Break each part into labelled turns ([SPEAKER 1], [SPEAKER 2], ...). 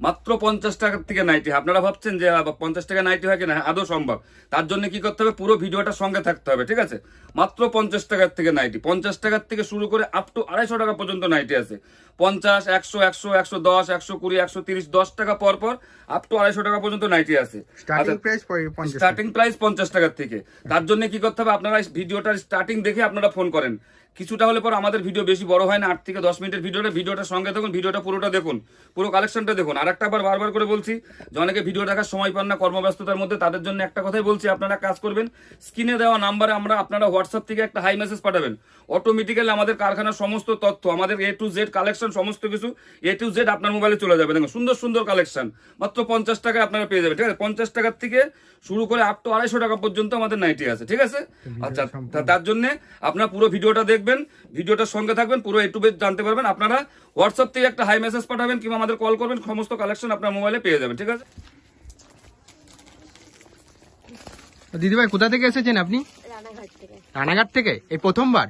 [SPEAKER 1] মাত্র পঞ্চাশ টাকার থেকে নাইটি আপনারা ভাবছেন যে পঞ্চাশ টাকা নাইটি হয় কিনা? হ্যাঁ, আদৌ সম্ভব। তার জন্য কি করতে হবে? পুরো ভিডিওটা সঙ্গে থাকতে হবে ঠিক আছে? মাত্র পঞ্চাশ টাকার থেকে নাইটি। পঞ্চাশ টাকার থেকে শুরু করে আপ টু আড়াইশো টাকা পর্যন্ত নাইটি আছে। পঞ্চাশ একশো একশো একশো দশ একশো কুড়ি একশো তিরিশ দশ টাকা পর পর আপ টু আড়াইশো টাকা পর্যন্ত নাইটি আছে।
[SPEAKER 2] স্টার্টিং
[SPEAKER 1] আচ্ছা,
[SPEAKER 2] প্রাইস পঞ্চাশ
[SPEAKER 1] স্টার্টিং প্রাইস পঞ্চাশ টাকার থেকে। তার জন্য কি করতে হবে? আপনারা ভিডিওটার স্টার্টিং দেখে আপনারা ফোন করেন। কিছুটা হলে পর আমাদের ভিডিও বেশি বড় হয় না। আট থেকে দশ মিনিটের ভিডিওটা ভিডিওটা সঙ্গে দেখুন ভিডিওটা পুরোটা দেখুন পুরো কালেকশনটা দেখুন। আর একটা বার বারবার করে বলছি যে অনেকে ভিডিও দেখার সময় পান না কর্মব্যস্ততার মধ্যে তাদের জন্য একটা কথাই বলছি আপনারা কাজ করবেন স্ক্রিনে দেওয়া নাম্বারে আমরা আপনারা হোয়াটসঅ্যাপ থেকে একটা হাই মেসেজ পাঠাবেন। অটোমেটিক্যালি আমাদের কারখানার সমস্ত তথ্য আমাদের এ টু জেড কালেকশন সমস্ত কিছু এ টু জেড আপনার মোবাইলে চলে যাবে। দেখুন সুন্দর সুন্দর কালেকশন মাত্র পঞ্চাশ টাকায় আপনারা পেয়ে যাবেন ঠিক আছে? পঞ্চাশ টাকার থেকে শুরু করে আপ টু আড়াইশো টাকা পর্যন্ত আমাদের নাইটি আছে ঠিক আছে? আচ্ছা তার জন্য আপনারা পুরো ভিডিওটা দেখবেন ভিডিওটার সঙ্গে থাকবেন পুরো ইউটিউবে জানতে পারবেন। আপনারা হোয়াটসঅ্যাপ থেকে একটা হাই মেসেজ পাঠাবেন কিংবা আমাদের কল করবেন সমস্ত কালেকশন আপনার মোবাইলে পেয়ে যাবেন ঠিক আছে?
[SPEAKER 2] দিদিভাই কোথা থেকে এসেছেন আপনি?
[SPEAKER 3] রানাঘাট থেকে।
[SPEAKER 2] এই প্রথমবার?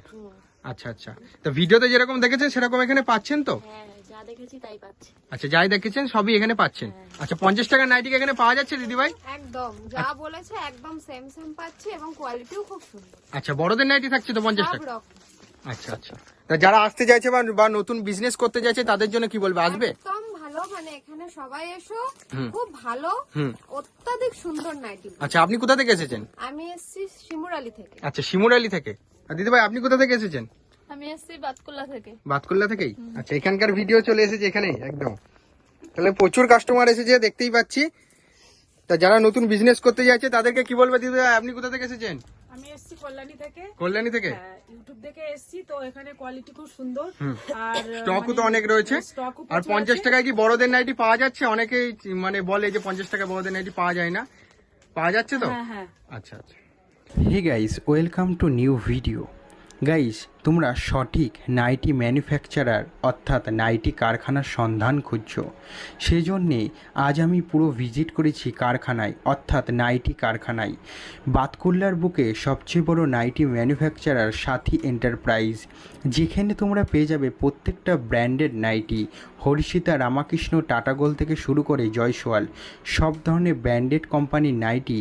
[SPEAKER 2] আচ্ছা আচ্ছা। তো ভিডিওতে যেরকম দেখেছেন সেরকম এখানে পাচ্ছেন তো?
[SPEAKER 3] হ্যাঁ যা দেখেছি তাই পাচ্ছি।
[SPEAKER 2] আচ্ছা যাই দেখেছেন সবই এখানে পাচ্ছেন। আচ্ছা পঞ্চাশ টাকা নাইটি এখানে পাওয়া যাচ্ছে দিদিভাই?
[SPEAKER 3] একদম যা বলেছে একদম সেম সেম পাচ্ছি এবং কোয়ালিটিও খুব সুন্দর।
[SPEAKER 2] আচ্ছা বড়দের নাইটি থাকছে তো পঞ্চাশ টাকা? আচ্ছা আচ্ছা। তা যারা আসতে চাইছে বা বা নতুন বিজনেস করতে চাইছে তাদের জন্য কি বলবে? আসবে?
[SPEAKER 3] একদম ভালো মানে এখানে সবাই এসো। খুব ভালো অত্যাধিক সুন্দর নাইটি
[SPEAKER 2] আচ্ছা আপনি কোথা থেকে এসেছেন?
[SPEAKER 3] আমি এসেছি শিমুরালি থেকে।
[SPEAKER 2] আচ্ছা শিমুরালি থেকে। আর দিদিভাই আপনি কোথা থেকে এসেছেন?
[SPEAKER 3] আমি এসেছি বাতকুল্লা থেকে।
[SPEAKER 2] বাতকুল্লা থেকেই? আচ্ছা এখানকার ভিডিও চলে এসেছে এখানে একদম। তাহলে প্রচুর কাস্টমার এসেছে দেখতেই পাচ্ছি। তা যারা নতুন বিজনেস করতে যাচ্ছে তাদেরকে কি বলবে দিদি আপনি কোথা থেকে এসেছেন?
[SPEAKER 4] আমি এসেছি কল্যাণী থেকে।
[SPEAKER 2] কল্যাণী থেকে?
[SPEAKER 4] হ্যাঁ, ইউটিউব থেকে এসেছি তো এখানে কোয়ালিটি খুব সুন্দর। আর
[SPEAKER 2] স্টকও তো অনেক রয়েছে। আর পঞ্চাশ টাকায় কি বড়দের নাইটি পাওয়া যাচ্ছে? অনেকেই মানে বলে যে পঞ্চাশ টাকা বড়দের নাইটি পাওয়া যায় না। পাওয়া যাচ্ছে তো?
[SPEAKER 4] হ্যাঁ হ্যাঁ।
[SPEAKER 2] আচ্ছা আচ্ছা। Hey guys welcome to new video guys তোমরা সঠিক নাইটি ম্যানুফ্যাকচারার, অর্থাৎ নাইটি কারখানার সন্ধান খুঁজছ। সেজন্যে আজ আমি পুরো ভিজিট করেছি কারখানায়, অর্থাৎ নাইটি কারখানায়। বাতকুল্লার বুকে সবচেয়ে বড় নাইটি ম্যানুফ্যাকচারার সাথী এন্টারপ্রাইজ, যেখানে তোমরা পেয়ে যাবে প্রত্যেকটা ব্র্যান্ডেড নাইটি। হরিষিতা রামাকৃষ্ণ টাটাগোল থেকে শুরু করে জয়সওয়াল, সব ধরনের ব্র্যান্ডেড কোম্পানির নাইটি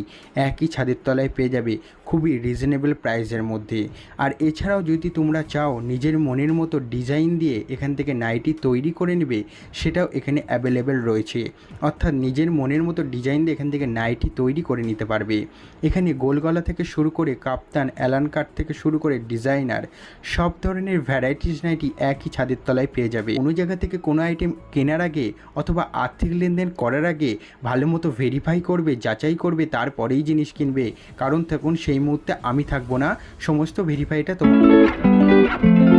[SPEAKER 2] একই ছাদের তলায় পেয়ে যাবে খুবই রিজনেবল প্রাইসের মধ্যে। আর এছাড়াও যদি তোমরা চাও নিজের মনের মতো ডিজাইন দিয়ে এখান থেকে নাইটি তৈরি করে নেবে, সেটাও এখানে অ্যাভেলেবেল রয়েছে। অর্থাৎ নিজের মনের মতো ডিজাইন দিয়ে এখান থেকে নাইটি তৈরি করে নিতে পারবে। এখানে গোলগলা থেকে শুরু করে কাপ্তান অ্যালান কাট থেকে শুরু করে ডিজাইনার সব ধরনের ভ্যারাইটিস নাইটি একই ছাদের তলায় পেয়ে যাবে। কোনো জায়গা থেকে কোনো আইটেম কেনার আগে অথবা আর্থিক লেনদেন করার আগে ভালো মতো ভেরিফাই করবে, যাচাই করবে, তারপরেই জিনিস কিনবে। কারণ তখন সেই মুহূর্তে আমি থাকব না, সমস্ত ভেরিফাইটা তোমার Bye.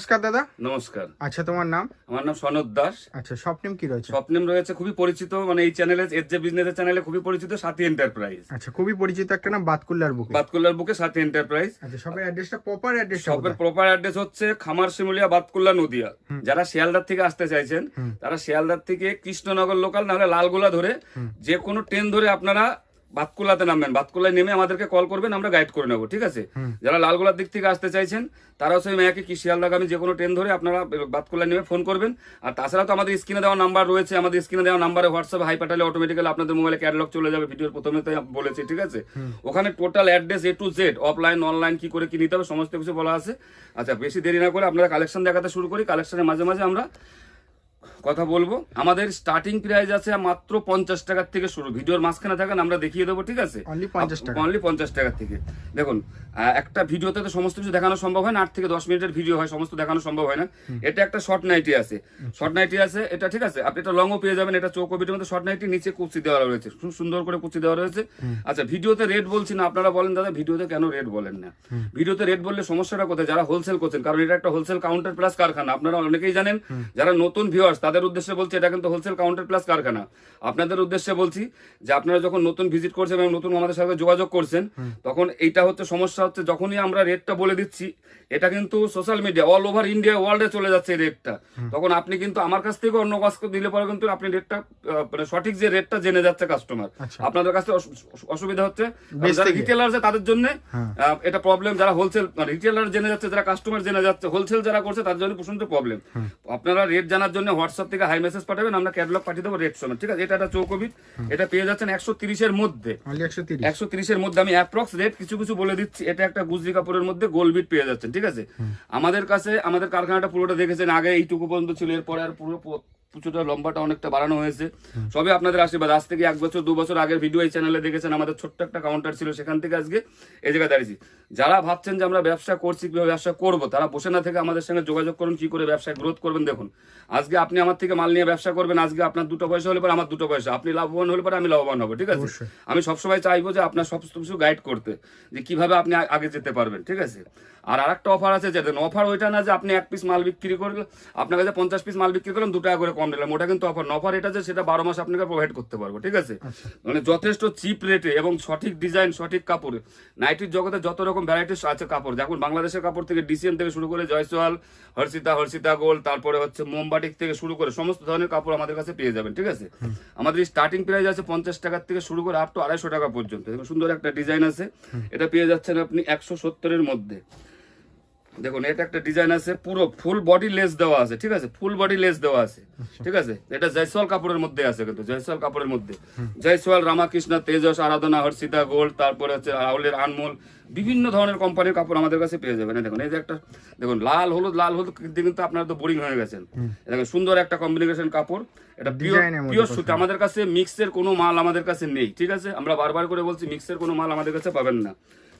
[SPEAKER 2] নমস্কার দাদা।
[SPEAKER 1] নমস্কার।
[SPEAKER 2] আচ্ছা তোমার নাম?
[SPEAKER 1] আমার নাম সনদ দাস।
[SPEAKER 2] আচ্ছা স্বপ্নেম কি রয়েছে?
[SPEAKER 1] স্বপ্নেম রয়েছে খুবই পরিচিত মানে এই চ্যানেলে এর যে বিজনেসের চ্যানেলে খুবই পরিচিত সাথী এন্টারপ্রাইজ
[SPEAKER 2] আচ্ছা খুবই পরিচিত একটা নাম বাতকুল্লার বুকে।
[SPEAKER 1] বাতকুল্লার বুকে সাথী এন্টারপ্রাইজ
[SPEAKER 2] আচ্ছা সবের অ্যাড্রেসটা প্রপার অ্যাড্রেসটা
[SPEAKER 1] শপের প্রপার অ্যাড্রেস হচ্ছে খামার শিমুলিয়া বাতকুল্লা নদিয়া। যারা শিয়ালদার থেকে আসতে চাইছেন তারা শিয়ালদার থেকে কৃষ্ণনগর লোকাল নাহলে লালগোলা ধরে যে কোনো ট্রেন ধরে আপনারা বাতকুল্লাতে নামবেন। বাতকুল্লায় নেমে আমাদেরকে কল করবেন আমরা গাইড করে নেব ঠিক আছে? যারা লালগোলার দিক থেকে আসতে চাইছেন তারাও সেই মেয়াকে কি শিয়ালদাগামী যে কোনো ট্রেন ধরে আপনারা বাতকুল্লায় নেমে ফোন করবেন। আর তাছাড়া তো আমাদের স্ক্রিনে দেওয়া নাম্বার রয়েছে আমাদের স্ক্রিনে দেওয়া নাম্বারে হোয়াটসঅ্যাপ হাই পাঠালে অটোমেটিক্যালি আপনাদের মোবাইলে ক্যাটালগ চলে যাবে ভিডিওর প্রথমে তো বলেছি ঠিক আছে? ওখানে total address A to Z offline online কি করে কি নিতে হবে সমস্ত কিছু বলা আছে। আচ্ছা বেশি দেরি না করে আপনারা কালেকশন দেখাতে শুরু করি কালেকশনের মাঝে মাঝে আমরা কথা বলব। আমাদের স্টার্টিং প্রাইস আছে মাত্র পঞ্চাশ টাকার থেকে শুরু। ভিডিওর মাঝখানে থাকেন আমরা দেখিয়ে দেবো ঠিক আছে?
[SPEAKER 2] Only 50 টাকা।
[SPEAKER 1] অনলি পঞ্চাশ টাকা থেকে। দেখুন একটা ভিডিওতে তো সমস্ত কিছু দেখানো সম্ভব হয় না আট থেকে দশ মিনিটের ভিডিও হয় সমস্ত দেখানো সম্ভব হয় না। এটা একটা শর্ট নাইটি আছে। শর্ট নাইটি আছে এটা ঠিক আছে? আপনি এটা লংও পেয়ে যাবেন এটা চৌকবিটের মধ্যে শর্ট নাইটি নিচে কুচি দেওয়া রয়েছে। খুব সুন্দর করে কুচি দেওয়া রয়েছে। আচ্ছা ভিডিওতে রেট বলছি না আপনারা বলেন দাদা ভিডিওতে কেন রেট বলেন না? ভিডিওতে রেট বললে সমস্যাটা কোথায়? যারা হোলসেল করছেন কারণ এটা একটা হোলসেল কাউন্টার প্লাস কারখানা আপনারা অনেকেই জানেন যারা নতুন ভিউয়ার্স তাদের উদ্দেশ্যে বলছি এটা কিন্তু হোলসেল কাউন্টার প্লাস কারখানা। আপনাদের উদ্দেশ্যে বলছি যে আপনারা যখন নতুন ভিজিট করছেন এবং নতুন আমাদের সাথে যোগাযোগ করছেন তখন এইটা হচ্ছে সমস্যা হচ্ছে যখনই আমরা রেটটা বলে দিচ্ছি এটা কিন্তু social media all over India ওয়ার্ল্ডে চলে যাচ্ছে এই রেটটা তখন আপনি কিন্তু আমার কাছ থেকে অন্য কাজ দিলে পরে কিন্তু আপনি রেটটা মানে সঠিক যে রেটটা জেনে যাচ্ছে কাস্টমার আপনাদের কাছে অসুবিধা হচ্ছে যারা রিটেলার আছে তাদের জন্য এটা প্রবলেম যারা হোলসেল রিটেলার জেনে যাচ্ছে যারা কাস্টমার জেনে যাচ্ছে হোলসেল যারা করছে তার জন্য প্রচণ্ড প্রবলেম আপনারা রেট জানার জন্য হোয়াটসঅ্যাপ থেকে হাই মেসেজ পাঠাবেন আমরা ক্যাটালগ পাঠিয়ে দেবো রেট সময় ঠিক আছে? এটা একটা চৌকবিট এটা পেয়ে যাচ্ছেন একশো তিরিশের মধ্যে।
[SPEAKER 2] একশো
[SPEAKER 1] তিরিশের মধ্যে আমি অ্যাপ্রক্স রেট কিছু কিছু বলে দিচ্ছি। এটা একটা গুজরি কাপড়ের মধ্যে গোলবিট পেয়ে যাচ্ছেন ঠিক আছে? আমাদের কাছে আমাদের কারখানাটা পুরোটা দেখেছেন আগে এইটুকু পর্যন্ত ছিল এরপরে আর পুরো প- লম্বাটা অনেকটা বাড়ানো হয়েছে। সবে আপনাদের আশীর্বাদ। আজ থেকে এক বছর দু বছর আগের ভিডিও এই চ্যানেলে দেখেছেন আমাদের ছোট্ট একটা কাউন্টার ছিল সেখান থেকে আজকে এই জায়গায় দাঁড়িয়েছি। যারা ভাবছেন যে আমরা ব্যবসা করছি কীভাবে ব্যবসা করব তারা বসে না থেকে আমাদের সঙ্গে যোগাযোগ করুন কি করে ব্যবসায় গ্রোথ করবেন দেখুন। আজকে আপনি আমার থেকে মাল নিয়ে ব্যবসা করবেন আজকে আপনার দুটো পয়সা হলে পরে আমার দুটো পয়সা। আপনি লাভবান হলে পরে আমি লাভবান হব ঠিক আছে? আমি সবসময় চাইব যে আপনার সব কিছু গাইড করতে যে কীভাবে আপনি আগে যেতে পারবেন ঠিক আছে? আর আরেকটা অফার আছে যে অফার ওইটা না যে আপনি এক পিস মাল বিক্রি করলেন আপনার কাছে পঞ্চাশ পিস মাল বিক্রি করলেন দু টাকা করে কম দিলাম ওটা কিন্তু অফার অফার এটা যে সেটা বারো মাস আপনাকে প্রোভাইড করতে পারব ঠিক আছে? মানে যথেষ্ট চিপ রেটে এবং সঠিক ডিজাইন সঠিক কাপড়। নাইটির জগতে যত রকম ভ্যারাইটিস আছে কাপড় যেমন বাংলাদেশের কাপড় থেকে ডিসিএম থেকে শুরু করে জয়সওয়াল হর্ষিতা হর্ষিতা গোল্ড তারপরে হচ্ছে মোমবাটিক থেকে শুরু করে সমস্ত ধরনের কাপড় আমাদের কাছে পেয়ে যাবেন ঠিক আছে? আমাদের স্টার্টিং প্রাইস আছে পঞ্চাশ টাকার থেকে শুরু করে আপ টু আড়াইশো টাকা পর্যন্ত। সুন্দর একটা ডিজাইন আছে। এটা পেয়ে যাচ্ছেন আপনি একশো সত্তরের মধ্যে। দেখুন এটা একটা ডিজাইন আছে পুরো ফুল বডি লেস দেওয়া আছে ঠিক আছে? ফুল বডি লেস দেওয়া আছে ঠিক আছে? এটা জয়সওয়াল কাপড়ের মধ্যে আছে কিন্তু জয়সওয়াল কাপড়ের মধ্যে। জয়সওয়াল রামাকৃষ্ণ তেজস আরাধনা হর্ষিতা গোল্ড তারপরে হচ্ছে রাহুলের আনমোল বিভিন্ন ধরনের কোম্পানির কাপড় আমাদের কাছে পেয়ে যাবেন। দেখুন এই যে একটা দেখুন লাল হলুদ লাল হলুদ কিন্তু আপনারা তো বোরিং হয়ে গেছেন। দেখুন সুন্দর একটা কম্বিনেশন কাপড় এটা পিওর সুতি। আমাদের কাছে মিক্সের কোনো মাল আমাদের কাছে নেই ঠিক আছে? আমরা বারবার করে বলছি মিক্সের কোনো মাল আমাদের কাছে পাবেন না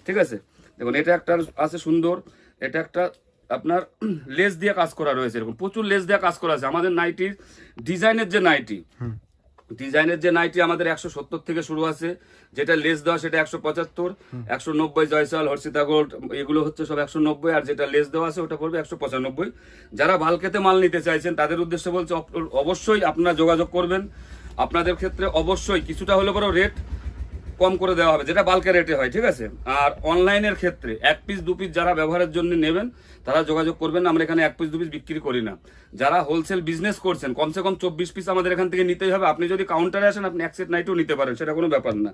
[SPEAKER 1] ঠিক আছে? দেখুন এটা একটা আছে সুন্দর এটা একটা আপনার লেস দিয়ে কাজ করা রয়েছে এরকম। প্রচুর লেস দিয়ে কাজ করা আছে। আমাদের নাইটির ডিজাইনের যে নাইটি ডিজাইনের যে নাইটি আমাদের একশো সত্তর থেকে শুরু আছে। যেটা লেস দেওয়া সেটা একশো পঁচাত্তর একশো নব্বই জয়সাল হর্ষিতা গোল্ড এগুলো হচ্ছে সব একশো নব্বই আর যেটা লেস দেওয়া আছে ওটা পড়বে একশো পঁচানব্বই। যারা বালকেতে মাল নিতে চাইছেন তাদের উদ্দেশ্যে বলছে অবশ্যই আপনারা যোগাযোগ করবেন। আপনাদের ক্ষেত্রে অবশ্যই কিছুটা হলে বড় রেট কম করে দেওয়া হবে, যেটা বাল্কের রেটে হয়, ঠিক আছে? আর অনলাইনের ক্ষেত্রে এক পিস দু পিস যারা ব্যবহারের জন্য নেবেন, তারা যোগাযোগ করবেন আমরা এখানে এক পিস দু পিস বিক্রি করি না। যারা হোলসেল বিজনেস করছেন, কমসে কম চব্বিশ পিস আমাদের এখান থেকে নিতেই হবে। আপনি যদি কাউন্টারে আসেন, আপনি এক সেট নাইটও নিতে পারেন, সেটা কোনো ব্যাপার না।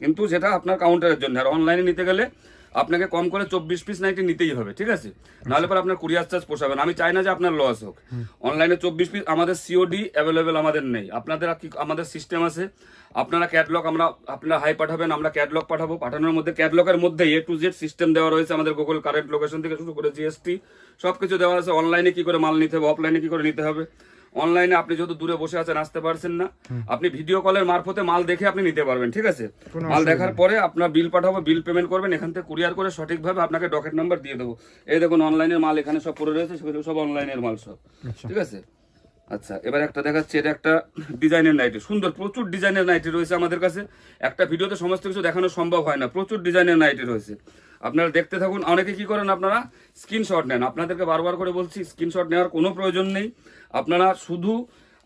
[SPEAKER 1] কিন্তু সেটা আপনার কাউন্টারের জন্য, আর অনলাইনে নিতে গেলে আপনাকে কম করে চব্বিশ পিস নাইটি নিতেই হবে, ঠিক আছে? নাহলে পরে আপনার কুরিয়ার চার্জ পোষাবেন আমি চাই না যে আপনার লস হোক। অনলাইনে চব্বিশ পিস আমাদের সিওডি অ্যাভেলেবেল আমাদের নেই। আপনাদের কি, আমাদের সিস্টেম আছে। আপনারা ক্যাটলগ আমরা, আপনারা হাই পাঠাবেন, আমরা ক্যাটলগ পাঠাবো। পাঠানোর মধ্যে ক্যাটলগের মধ্যে এ টু জেড সিস্টেম দেওয়া রয়েছে আমাদের গুগল কারেন্ট লোকেশন থেকে শুরু করে জিএসটি সবকিছু দেওয়া আছে। অনলাইনে কি করে মাল নিতে হবে অফলাইনে কি করে নিতে হবে? অনলাইনে আপনি যেহেতু দূরে বসে আছেন আসতে পারছেন না। আপনি ভিডিও কলের মারফতে মাল দেখে আপনি নিতে পারবেন ঠিক আছে? মাল দেখার পরে আপনার বিল পাঠাবো বিল পেমেন্ট করবেন এখান থেকে কুরিয়ার করে সঠিকভাবে আপনাকে ডকেট নাম্বার দিয়ে দেবো। এই দেখুন অনলাইনের মাল এখানে সব পড়ে রয়েছে সেগুলো সব অনলাইনের মাল সব ঠিক আছে? আচ্ছা এবার একটা দেখাচ্ছি এটা একটা ডিজাইনের নাইটি সুন্দর প্রচুর ডিজাইনের নাইটি রয়েছে আমাদের কাছে। একটা ভিডিওতে সমস্ত কিছু দেখানো সম্ভব হয় না প্রচুর ডিজাইনের নাইটি রয়েছে। আপনারা দেখতে থাকুন। অনেকে কি করেন আপনারা? স্ক্রিনশট নেন। আপনাদেরকে বারবার করে বলছি স্ক্রিনশট নেওয়ার কোনো প্রয়োজন নেই। আপনারা শুধু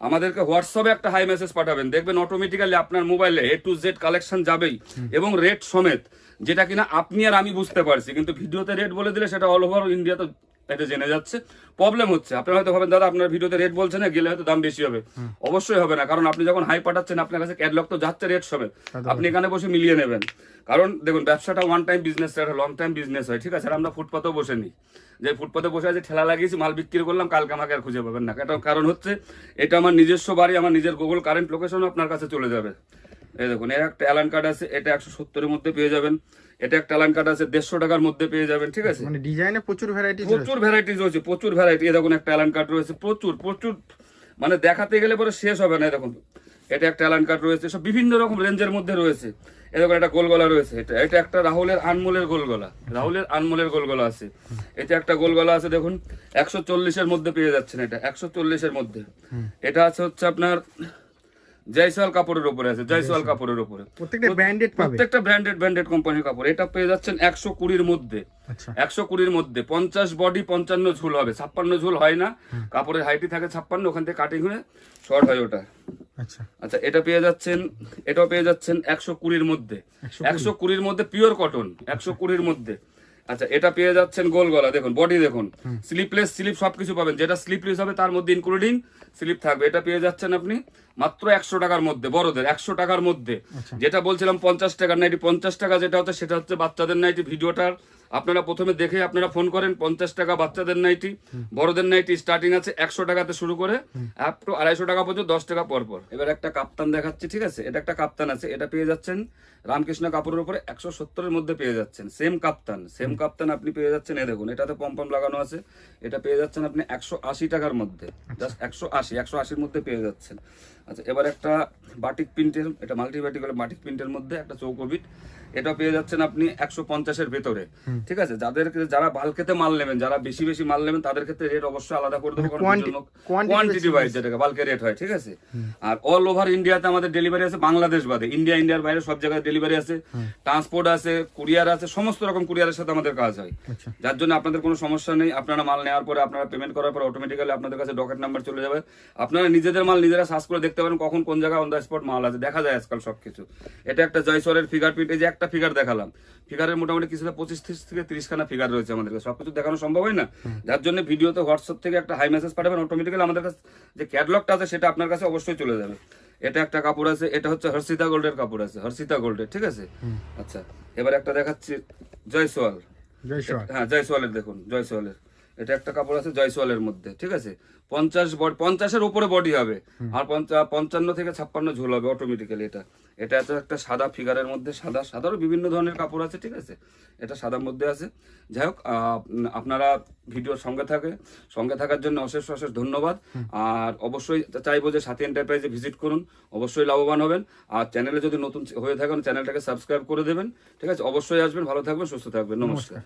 [SPEAKER 1] আমাদেরকে হোয়াটসঅ্যাপে একটা হাই মেসেজ পাঠাবেন। দেখবেন অটোমেটিক্যালি আপনার মোবাইলে এ টু জেড কালেকশন যাবেই এবং রেট সমেত, যেটা কিনা আপনি আর আমি বুঝতে পারছি। কিন্তু ভিডিওতে রেট বলে দিলে সেটা অল ওভার ইন্ডিয়াতে এটা জেনে যাচ্ছে। প্রবলেম হচ্ছে আপনারা হয়তো ভাবেন দাদা আপনার ভিডিওতে রেট বলছে না গেলে হয়তো দাম বেশি হবে। অবশ্যই হবে না কারণ আপনি যখন হাই পাঠাচ্ছেন আপনার কাছে ক্যাটলগ তো যাচ্ছে রেট সবে। আপনি এখানে বসে মিলিয়ে নেবেন। কারণ দেখুন ব্যবসাটা ওয়ান টাইম বিজনেস একটা লং টাইম বিজনেস হয় ঠিক আছে? আমরা ফুটপাতেও বসে নিই। যে ফুটপাতে বসে আছে ঠেলা লাগিয়েছি মাল বিক্রি করলাম কালকে আমাকে আর খুঁজে পাবেন না। এটা কারণ হচ্ছে এটা আমার নিজস্ব বাড়ি আমার নিজের গুগল কারেন্ট লোকেশনও আপনার কাছে চলে যাবে। এই দেখুন এর একটা অ্যালান কার্ড আছে এটা একশো সত্তরের মধ্যে পেয়ে যাবেন। এটা একটা অ্যালান কার্ড আছে দেড়শো টাকার মধ্যে পেয়ে যাবেন ঠিক আছে?
[SPEAKER 2] মানে ডিজাইনে প্রচুর ভ্যারাইটি
[SPEAKER 1] প্রচুর ভ্যারাইটিস রয়েছে প্রচুর ভ্যারাইটি দেখুন একটা অ্যালান কার্ড রয়েছে প্রচুর প্রচুর মানে দেখাতে গেলে পরে শেষ হবে না দেখুন। এটা একটা অ্যালান কাট রয়েছে সব বিভিন্ন রকম রেঞ্জের মধ্যে রয়েছে। এরকম একটা গোলগলা রয়েছে এটা এটা একটা রাহুলের আনমোলের গোলগলা রাহুলের আনমোলের গোলগলা আছে। এটা একটা গোলগলা আছে দেখুন একশো চল্লিশের মধ্যে পেয়ে যাচ্ছেন এটা একশো চল্লিশের মধ্যে। এটা আছে হচ্ছে আপনার জয়সওয়াল কাপড়ের উপরে আছে জয়সওয়াল কাপড়ের উপরে।
[SPEAKER 2] প্রত্যেকটা ব্র্যান্ডেড পাবে।
[SPEAKER 1] প্রত্যেকটা ব্র্যান্ডেড ব্র্যান্ডেড কোম্পানির কাপড় এটা পেয়ে যাচ্ছেন একশো কুড়ির মধ্যে।
[SPEAKER 2] আচ্ছা।
[SPEAKER 1] একশো কুড়ির মধ্যে। পঞ্চাশ বডি পঞ্চান্ন ঝুল হবে। ছাপ্পান্ন ঝুল হয় না। কাপড়ের হাইটি থাকে ছাপ্পান্ন ওখান থেকে কাটিং হয়ে শর্ট হয় ওটা।
[SPEAKER 2] আচ্ছা।
[SPEAKER 1] আচ্ছা এটা পেয়ে যাচ্ছেন এটাও পেয়ে যাচ্ছেন একশো কুড়ির মধ্যে। একশো কুড়ির মধ্যে পিওর কটন একশো কুড়ির মধ্যে। আচ্ছা এটা পেয়ে যাচ্ছেন গোল গলা। দেখুন বডি দেখুন। স্লিপলেস স্লিপ সবকিছু পাবেন। যেটা স্লিপলেস হবে তার মধ্যে ইনক্লুডিং স্লিপ থাকবে। এটা পেয়ে যাচ্ছেন আপনি মাত্র একশো টাকার মধ্যে বড়দের একশো টাকার মধ্যে। যেটা বলছিলাম পঞ্চাশ টাকার নাইটি পঞ্চাশ টাকা যেটা হচ্ছে সেটা হচ্ছে বাচ্চাদের নাইটি ভিডিওটার আপনারা প্রথমে দেখে আপনারা ফোন করেন, পঞ্চাশ টাকা বাচ্চাদের নাইটি বড়দের নাইটি স্টার্টিং আছে একশো টাকাতে শুরু করে টু আড়াইশো টাকা পর্যন্ত, দশ টাকা পর পর। এবার একটা কাপ্তান দেখাচ্ছি, ঠিক আছে? এটা একটা কাপ্তান আছে, এটা পেয়ে যাচ্ছেন রামকৃষ্ণ কাপড়ের উপরে একশো সত্তরের মধ্যে পেয়ে যাচ্ছেন। সেম কাপ্তান সেম কাপ্তান আপনি পেয়ে যাচ্ছেন এ দেখুন, এটাতে পম্পম লাগানো আছে, এটা পেয়ে যাচ্ছেন আপনি একশো আশি টাকার মধ্যে জাস্ট একশো আশি, একশো আশির মধ্যে পেয়ে যাচ্ছেন। আচ্ছা এবার একটা বাটিক প্রিন্টের এটা মাল্টি বাটিক বাটিক প্রিন্টের মধ্যে একটা চৌকোবিট এটা পেয়ে যাচ্ছেন আপনি একশো পঞ্চাশের ভেতরে। ঠিক আছে? যাদের যারা বালকেতে মাল নেবেন যারা বেশি বেশি মাল নেবেন তাদের ক্ষেত্রে রেট অবশ্যই আলাদা করে দেবো কোয়ান্টিটি ওয়াইজ যেটাকে বালকে রেট হয় ঠিক আছে? আর অল ওভার ইন্ডিয়াতে আমাদের ডেলিভারি আছে বাংলাদেশ বাদে। ইন্ডিয়া ইন্ডিয়ার বাইরে সব জায়গায় ডেলিভারি আছে। ট্রান্সপোর্ট আছে কুরিয়ার আছে সমস্ত রকম কুরিয়ারের সাথে আমাদের কাজ হয়।
[SPEAKER 2] আচ্ছা।
[SPEAKER 1] যার জন্য আপনাদের কোনো সমস্যা নেই। আপনারা মাল নেওয়ার পরে আপনারা পেমেন্ট করার পর অটোমেটিক্যালি আপনাদের কাছে ডকেট নাম্বার চলে যাবে। আপনারা নিজেদের মাল নিজেরা সার্চ করে দেখতে পারেন কখন কোন জায়গায় অন দ্য স্পট মাল আছে। দেখা যায় আজকাল সবকিছু। এটা একটা জয়সরের ফিগার প্রিন্ট এই যে একটা ফিগার দেখালাম। ফিগারের মোটামুটি কিছুটা পঁচিশ থেকে তিরিশ খানা ফিগার রয়েছে আমাদের কাছে। সবকিছু দেখানো সম্ভব হয় না? যার জন্য ভিডিওতে হোয়াটসঅ্যাপ থেকে একটা হাই মেসেজ পাঠাবেন অটোমেটিক্যালি আমাদের কাছে যে ক্যাটলগটা আছে সেটা আপনার কাছে অবশ্যই চলে যাবে। এটা একটা কাপড় আছে এটা হচ্ছে হর্ষিতা গোল্ডের কাপড় আছে হর্ষিতা গোল্ডের ঠিক আছে? আচ্ছা এবার একটা দেখাচ্ছি জয়সওয়াল। হ্যাঁ জয়সওয়ালের দেখুন জয়সওয়ালের। এটা একটা কাপড় আছে জয়সওয়ালের মধ্যে ঠিক আছে? পঞ্চাশ বডি পঞ্চাশের উপরে বডি হবে আর পঞ্চা- পঞ্চান্ন থেকে ছাপ্পান্ন ঝোল হবে অটোমেটিক্যালি এটা। এটা আছে একটা সাদা ফিগারের মধ্যে সাদা সাদারও বিভিন্ন ধরনের কাপড় আছে ঠিক আছে? এটা সাদার মধ্যে আছে। যাই হোক আপনারা ভিডিওর সঙ্গে থাকে সঙ্গে থাকার জন্য অশেষ অশেষ ধন্যবাদ। আর অবশ্যই চাইব যে সাথী এন্টারপ্রাইজে ভিজিট করুন অবশ্যই লাভবান হবেন। আর চ্যানেলে যদি নতুন হয়ে থাকেন চ্যানেলটাকে সাবস্ক্রাইব করে দেবেন ঠিক আছে? অবশ্যই আসবেন ভালো থাকবেন সুস্থ থাকবেন নমস্কার।